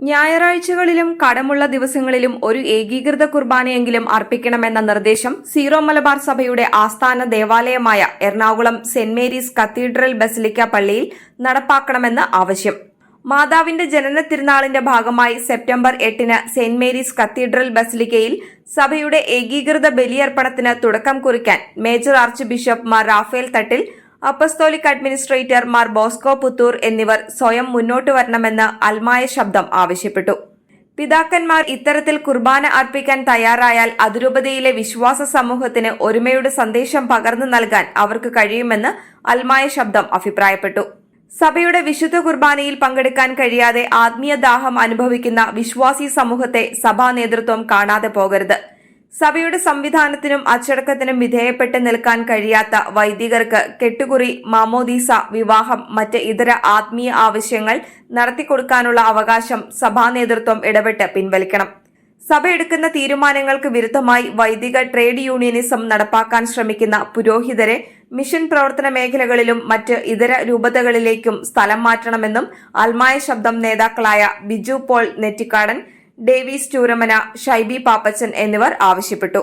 ഞായറാഴ്ചകളിലും കടമുള്ള ദിവസങ്ങളിലും ഒരു ഏകീകൃത കുർബാനയെങ്കിലും അർപ്പിക്കണമെന്ന നിർദ്ദേശം സീറോ മലബാർ സഭയുടെ ആസ്ഥാന ദേവാലയമായ Ernakulam saint Mary's cathedral basilica പള്ളിയിൽ നടപ്പാക്കണമെന്ന് ആവശ്യം. മാതാവിന്റെ ജനന തിരുനാളിന്റെ ഭാഗമായി സെപ്റ്റംബർ എട്ടിന് സെന്റ് മേരീസ് കത്തീഡ്രൽ ബസിലിക്കയിൽ സഭയുടെ ഏകീകൃത ബലിയർപ്പണത്തിന് തുടക്കം കുറിക്കാൻ major archbishop Mar Raphael Thattil apostolic administrator Mar Bosco Puthur എന്നിവർ സ്വയം മുന്നോട്ട് വരണമെന്ന് അൽമായ ശബ്ദം ആവശ്യപ്പെട്ടു. പിതാക്കന്മാർ ഇത്തരത്തിൽ കുർബാന അർപ്പിക്കാൻ തയ്യാറായാൽ അതിരൂപതയിലെ വിശ്വാസ സമൂഹത്തിന് ഒരുമയുടെ സന്ദേശം പകർന്നു നൽകാൻ അവർക്ക് കഴിയുമെന്ന് അൽമായ ശബ്ദം അഭിപ്രായപ്പെട്ടു. സഭയുടെ വിശുദ്ധ കുർബാനയിൽ പങ്കെടുക്കാൻ കഴിയാതെ ആത്മീയ ദാഹം അനുഭവിക്കുന്ന വിശ്വാസി സമൂഹത്തെ സഭാ നേതൃത്വം കാണാതെ പോകരുത്. സഭയുടെ സംവിധാനത്തിനും അച്ചടക്കത്തിനും വിധേയപ്പെട്ട് നിൽക്കാൻ കഴിയാത്ത വൈദികർക്ക് കെട്ടുകുറി മാമോദീസ വിവാഹം മറ്റ് ഇതര ആത്മീയ ആവശ്യങ്ങൾ നടത്തിക്കൊടുക്കാനുള്ള അവകാശം സഭാ നേതൃത്വം ഇടപെട്ട് പിൻവലിക്കണം. സഭ എടുക്കുന്ന തീരുമാനങ്ങൾക്ക് വിരുദ്ധമായി വൈദിക ട്രേഡ് യൂണിയനിസം നടപ്പാക്കാൻ ശ്രമിക്കുന്ന പുരോഹിതരെ മിഷൻ പ്രവർത്തന മേഖലകളിലും മറ്റ് ഇതര രൂപതകളിലേക്കും സ്ഥലം മാറ്റണമെന്നും അൽമായ ശബ്ദം നേതാക്കളായ ബിജു പോൾ നെറ്റിക്കാടൻ ഡേവീസ് ചൂരമന ഷൈബി പാപ്പച്ചൻ എന്നിവർ ആവശ്യപ്പെട്ടു.